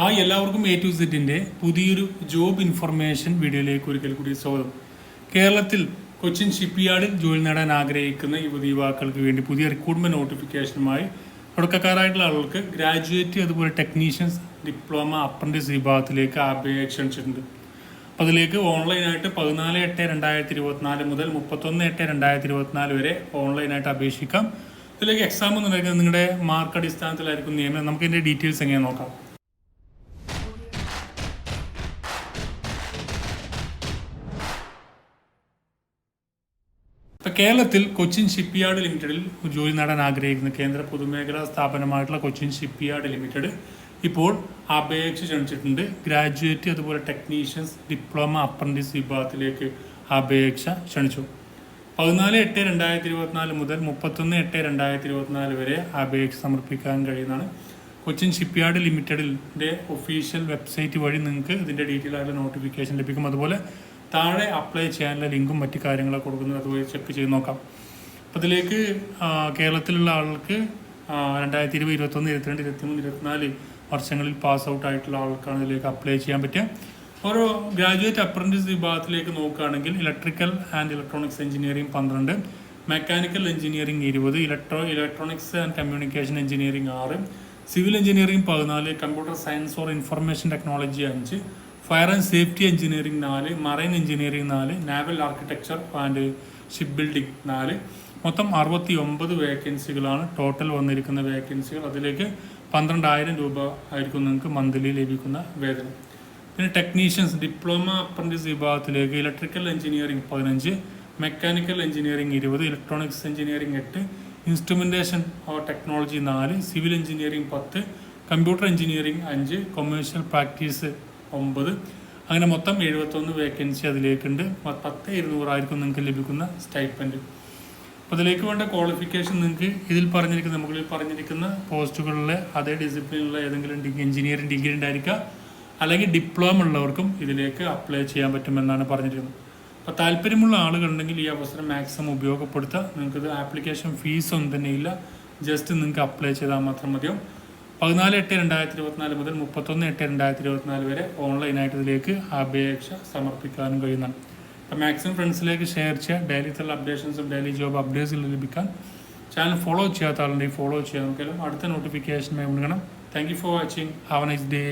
Hi എല്ലാവർക്കും A to സെറ്റിന്റെ പുതിയൊരു ജോബ് ഇൻഫർമേഷൻ വീഡിയോയിലേക്ക് ഒരിക്കൽ കൂടി സ്വാഗതം. കേരളത്തിൽ കൊച്ചിൻ ഷിപ്പ് യാർഡിൽ ജോലി നേടാൻ ആഗ്രഹിക്കുന്ന യുവതി യുവാക്കൾക്ക് വേണ്ടി പുതിയ റിക്രൂട്ട്മെന്റ് നോട്ടിഫിക്കേഷനുമായി തുടക്കക്കാരായിട്ടുള്ള ആളുകൾക്ക് ഗ്രാജുവേറ്റ് അതുപോലെ ടെക്നീഷ്യൻസ് ഡിപ്ലോമ അപ്രന്റീസ് വിഭാഗത്തിലേക്ക് അപേക്ഷ ക്ഷണിച്ചിട്ടുണ്ട് അപ്പോൾ അതിലേക്ക് ഓൺലൈനായിട്ട് പതിനാല് എട്ട് രണ്ടായിരത്തി ഇരുപത്തിനാല് മുതൽ മുപ്പത്തൊന്ന് എട്ട് രണ്ടായിരത്തി ഇരുപത്തിനാല് വരെ ഓൺലൈനായിട്ട് അപേക്ഷിക്കാം. ഇതിലേക്ക് എക്സാം എന്ന് പറയുന്നത് നിങ്ങളുടെ മാർക്ക് അടിസ്ഥാനത്തിലായിരിക്കും നിയമനം. നമുക്ക് ഇതിന്റെ ഡീറ്റെയിൽസ് എങ്ങനെ നോക്കാം. കേരളത്തിൽ കൊച്ചിൻ ഷിപ്പ്യാർഡ് ലിമിറ്റഡിൽ ജോലി നേടാൻ ആഗ്രഹിക്കുന്ന കേന്ദ്ര പൊതുമേഖലാ സ്ഥാപനമായിട്ടുള്ള കൊച്ചിൻ ഷിപ്പ്യാർഡ് ലിമിറ്റഡ് ഇപ്പോൾ അപേക്ഷ ക്ഷണിച്ചിട്ടുണ്ട്. ഗ്രാജുവേറ്റ് അതുപോലെ ടെക്നീഷ്യൻസ് ഡിപ്ലോമ അപ്രന്റീസ് വിഭാഗത്തിലേക്ക് അപേക്ഷ ക്ഷണിച്ചു. പതിനാല് എട്ട് രണ്ടായിരത്തി ഇരുപത്തിനാല് മുതൽ മുപ്പത്തൊന്ന് എട്ട് രണ്ടായിരത്തി ഇരുപത്തിനാല് വരെ അപേക്ഷ സമർപ്പിക്കാൻ കഴിയുന്നതാണ്. കൊച്ചിൻ ഷിപ്പ്യാർഡ് ലിമിറ്റഡിന്റെ ഒഫീഷ്യൽ വെബ്സൈറ്റ് വഴി നിങ്ങൾക്ക് ഇതിന്റെ ഡീറ്റെയിൽ ആയിട്ടുള്ള നോട്ടിഫിക്കേഷൻ ലഭിക്കും. അതുപോലെ താഴെ അപ്ലൈ ചെയ്യാനുള്ള ലിങ്കും മറ്റു കാര്യങ്ങളൊക്കെ കൊടുക്കുന്നത് അതുപോലെ ചെക്ക് ചെയ്ത് നോക്കാം. അപ്പോൾ ഇതിലേക്ക് കേരളത്തിലുള്ള ആൾക്ക് രണ്ടായിരത്തി ഇരുപത് ഇരുപത്തൊന്ന് ഇരുപത്തിരണ്ട് ഇരുപത്തിമൂന്ന് ഇരുപത്തിനാല് വർഷങ്ങളിൽ പാസ് ഔട്ട് ആയിട്ടുള്ള ആൾക്കാണ് ഇതിലേക്ക് അപ്ലൈ ചെയ്യാൻ പറ്റുക. ഓരോ ഗ്രാജുവേറ്റ് അപ്രന്റീസ് വിഭാഗത്തിലേക്ക് നോക്കുകയാണെങ്കിൽ ഇലക്ട്രിക്കൽ ആൻഡ് ഇലക്ട്രോണിക്സ് എഞ്ചിനീയറിംഗ് പന്ത്രണ്ട് മെക്കാനിക്കൽ എഞ്ചിനീയറിംഗ് ഇരുപത് electro electronics and communication engineering ആറ് സിവിൽ എഞ്ചിനീയറിംഗ് പതിനാല് computer science or information technology അഞ്ച് ഫയർ ആൻഡ് സേഫ്റ്റി എഞ്ചിനീയറിംഗ് നാല് മറൈൻ എഞ്ചിനീയറിംഗ് നാല് naval architecture and ship building നാല്. മൊത്തം അറുപത്തി ഒമ്പത് വേക്കൻസികളാണ് ടോട്ടൽ വന്നിരിക്കുന്ന വേക്കൻസികൾ. അതിലേക്ക് പന്ത്രണ്ടായിരം രൂപ ആയിരിക്കും നിങ്ങൾക്ക് മന്ത്ലി ലഭിക്കുന്ന വേതനം. പിന്നെ ടെക്നീഷ്യൻസ് ഡിപ്ലോമ അപ്രന്റീസ് വിഭാഗത്തിലേക്ക് ഇലക്ട്രിക്കൽ എഞ്ചിനീയറിംഗ് പതിനഞ്ച് മെക്കാനിക്കൽ എഞ്ചിനീയറിംഗ് ഇരുപത് ഇലക്ട്രോണിക്സ് എഞ്ചിനീയറിംഗ് എട്ട് ഇൻസ്ട്രുമെന്റേഷൻ ടെക്നോളജി നാല് സിവിൽ എഞ്ചിനീയറിംഗ് പത്ത് കമ്പ്യൂട്ടർ എഞ്ചിനീയറിംഗ് അഞ്ച് കൊമേഴ്ഷ്യൽ പ്രാക്ടീസ് ഒമ്പത്. അങ്ങനെ മൊത്തം എഴുപത്തൊന്ന് വേക്കൻസി അതിലേക്കുണ്ട്. പത്ത് ഇരുന്നൂറായിരിക്കും നിങ്ങൾക്ക് ലഭിക്കുന്ന സ്റ്റൈപ്പൻഡ്. അപ്പോൾ അതിലേക്ക് വേണ്ട ക്വാളിഫിക്കേഷൻ നിങ്ങൾക്ക് ഇതിൽ പറഞ്ഞിരിക്കുന്ന മുകളിൽ പറഞ്ഞിരിക്കുന്ന പോസ്റ്റുകളിലെ അതേ ഡിസിപ്ലിനുള്ള ഏതെങ്കിലും ഡിഗ്രി എഞ്ചിനീയറിംഗ് ഡിഗ്രി ഉണ്ടായിരിക്കുക അല്ലെങ്കിൽ ഡിപ്ലോമ ഉള്ളവർക്കും ഇതിലേക്ക് അപ്ലൈ ചെയ്യാൻ പറ്റുമെന്നാണ് പറഞ്ഞിരിക്കുന്നത്. അപ്പോൾ താല്പര്യമുള്ള ആളുകളുണ്ടെങ്കിൽ ഈ അവസരം മാക്സിമം ഉപയോഗപ്പെടുത്തുക നിങ്ങൾക്കിത് ആപ്ലിക്കേഷൻ ഫീസ് ഒന്നും തന്നെ ഇല്ല. ജസ്റ്റ് നിങ്ങൾക്ക് അപ്ലൈ ചെയ്താൽ മാത്രം മതിയാവും. പതിനാല് എട്ട് രണ്ടായിരത്തി ഇരുപത്തിനാല് മുതൽ മുപ്പത്തൊന്ന് എട്ട് രണ്ടായിരത്തി ഇരുപത്തിനാല് വരെ ഓൺലൈനായിട്ട് ഇതിലേക്ക് അപേക്ഷ സമർപ്പിക്കാനും കഴിയുന്നതാണ്. അപ്പോൾ മാക്സിമം ഫ്രണ്ട്സിലേക്ക് ഷെയർ ചെയ്യുക ഡെയിലിത്തുള്ള അപ്ഡേഷൻസും ഡെയിലി ജോബ് അപ്ഡേറ്റ്സും ലഭിക്കാൻ ചാനൽ ഫോളോ ചെയ്യാത്ത ആളുണ്ടെങ്കിൽ ഫോളോ ചെയ്യാൻ നമുക്കെല്ലാം അടുത്ത നോട്ടിഫിക്കേഷനുമായി ഉണങ്ങണം thank you for watching have a nice day